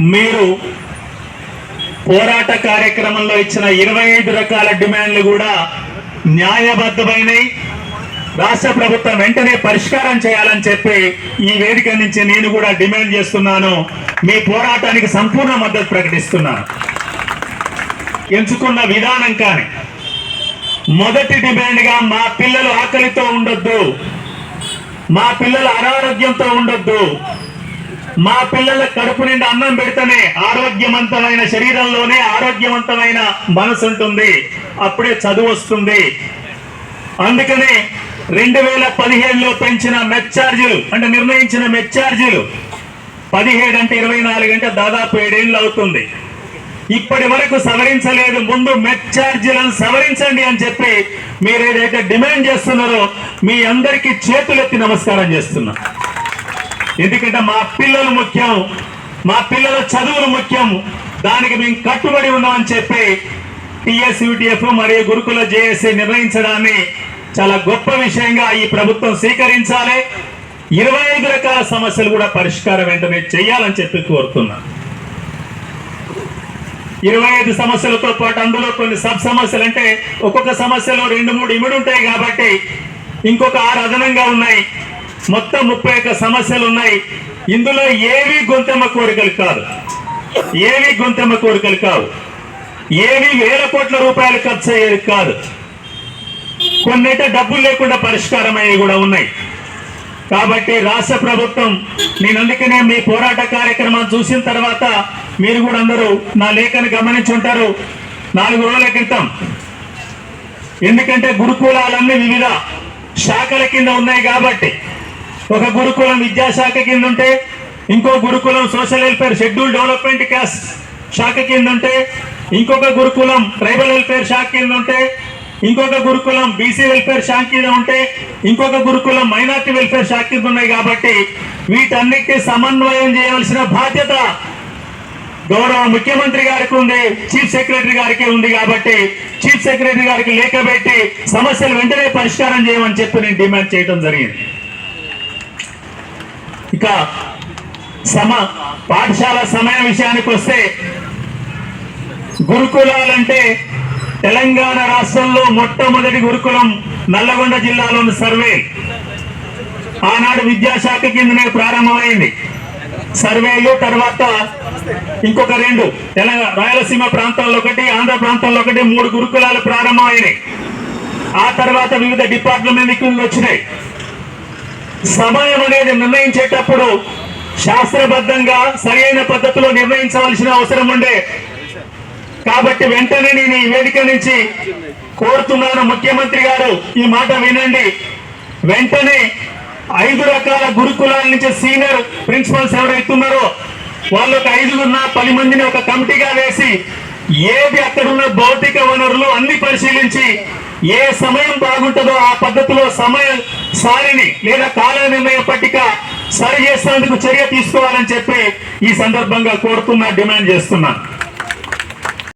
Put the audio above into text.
మీరు పోరాట కార్యక్రమంలో ఇచ్చిన ఇరవై ఐదు రకాల డిమాండ్లు కూడా న్యాయబద్ధమైనవి రాష్ట్ర ప్రభుత్వం వెంటనే పరిష్కారం చేయాలని చెప్పి ఈ వేదిక నుంచి నేను కూడా డిమాండ్ చేస్తున్నాను. మీ పోరాటానికి సంపూర్ణ మద్దతు ప్రకటిస్తున్నాను. ఎంచుకున్న విధానం కానీ మొదటి డిమాండ్గా మా పిల్లలు ఆకలితో ఉండొద్దు. మా పిల్లలు అనారోగ్యంతో ఉండొద్దు. మా పిల్లల కడుపు నిండా అన్నం పెడితేనే ఆరోగ్యవంతమైన శరీరంలోనే ఆరోగ్యవంతమైన మనసు ఉంటుంది. అప్పుడే చదువు వస్తుంది. అందుకనే రెండు వేల పదిహేడులో పెంచిన మెచ్చార్జీలు అంటే నిర్ణయించిన మెచ్చార్జీలు పదిహేడు అంటే ఇరవై నాలుగు అంటే దాదాపు ఏడేళ్ళు అవుతుంది ఇప్పటి వరకు సవరించలేదు. ముందు మెచ్చార్జీలను సవరించండి అని చెప్పి మీరు ఏదైతే డిమాండ్ చేస్తున్నారో మీ అందరికీ చేతులెత్తి నమస్కారం చేస్తున్నా. ఎందుకంటే మా పిల్లలు ముఖ్యం. మా పిల్లల చదువులు ముఖ్యం. దానికి మేము కట్టుబడి ఉన్నామని చెప్పి టిఎస్యుటిఎఫ్ మరియు గురుకుల జేఏసీ నిర్ణయించడాన్ని చాలా గొప్ప విషయంగా ఈ ప్రభుత్వం స్వీకరించాలి. ఇరవై ఐదు రకాల సమస్యలు కూడా పరిష్కారం వెంటనే చేయాలని చెప్పి కోరుతున్నాను ఇరవై ఐదు సమస్యలతో పాటు అందులో కొన్ని సబ్ సమస్యలు అంటే ఒక్కొక్క సమస్యలో రెండు మూడు ఇమిడి ఉంటాయి కాబట్టి ఇంకొక ఆరు అదనంగా ఉన్నాయి. మొత్తం ముప్పై ఒక్క సమస్యలు ఉన్నాయి ఇందులో ఏవి గొంతెమ్మ కోరికలు కాదు. ఏవి గొంతెమ్మ కోరికలు కావు. ఏవి వేల కోట్ల రూపాయలు ఖర్చు అయ్యేది కాదు. కొన్నైతే డబ్బులు లేకుండా పరిష్కారం అయ్యేవి కూడా ఉన్నాయి. కాబట్టి రాష్ట్ర ప్రభుత్వం నేను అందుకనే మీ పోరాట కార్యక్రమం చూసిన తర్వాత మీరు కూడా అందరూ నా లేఖను గమనించి ఉంటారు. నాలుగు రోజుల క్రితం. ఎందుకంటే గురుకులాలన్నీ వివిధ శాఖల కింద ఉన్నాయి కాబట్టి ఒక గురుకులం విద్యాశాఖ కింద ఉంటే ఇంకో Gurukulam social welfare schedule development caste శాఖ కింద ఉంటే ఇంకొక గురుకులం ట్రైబల్ వెల్ఫేర్ శాఖ కింద ఉంటే ఇంకొక గురుకులం బీసీ వెల్ఫేర్ శాఖ కింద ఉంటే ఇంకొక గురుకులం మైనార్టీ వెల్ఫేర్ శాఖ కింద ఉన్నాయి కాబట్టి వీటన్నిటిని సమన్వయం చేయవలసిన బాధ్యత గౌరవ ముఖ్యమంత్రి గారికి ఉంది చీఫ్ సెక్రటరీ గారికి ఉంది కాబట్టి చీఫ్ సెక్రటరీ గారికి లేఖ పెట్టి సమస్యలు వెంటనే పరిష్కారం చేయమని చెప్పి నేను డిమాండ్ చేయడం జరిగింది. ఇక సమ పాఠశాల సమయం విషయానికి వస్తే గురుకులాలంటే తెలంగాణ రాష్ట్రంలో మొట్టమొదటి గురుకులం నల్లగొండ జిల్లాలోని సర్వే. ఆనాడు విద్యాశాఖ కిందనే ప్రారంభమైంది. సర్వేలు తర్వాత ఇంకొక రెండు. తెలంగాణ రాయలసీమ ప్రాంతాల్లో ఒకటి ఆంధ్ర ప్రాంతాల్లో ఒకటి మూడు గురుకులాలు ప్రారంభమైనాయి. ఆ తర్వాత వివిధ డిపార్ట్మెంట్ వచ్చినాయి. సమయం అనేది నిర్ణయించేటప్పుడు శాస్త్రబద్ధంగా సరైన పద్ధతిలో నిర్ణయించవలసిన అవసరం ఉండే. కాబట్టి వెంటనే నేను ఈ వేదిక నుంచి కోరుతున్నాను ముఖ్యమంత్రి గారు ఈ మాట వినండి. వెంటనే ఐదు రకాల గురుకులాల నుంచి సీనియర్ ప్రిన్సిపల్స్ ఎవరైతే ఉన్నారో వాళ్ళు ఒక ఐదుగురున్న పది మందిని ఒక కమిటీగా వేసి ఏది అక్కడున్న భౌతిక వనరులు అన్ని పరిశీలించి ఏ సమయం బాగుంటుందో ఆ పద్ధతిలో సమయ సారిని లేదా కాల నిర్ణయ పట్టిక సరి చేసేందుకు చర్య తీసుకోవాలని చెప్పి ఈ సందర్భంగా కోరుతున్నా డిమాండ్ చేస్తున్నాను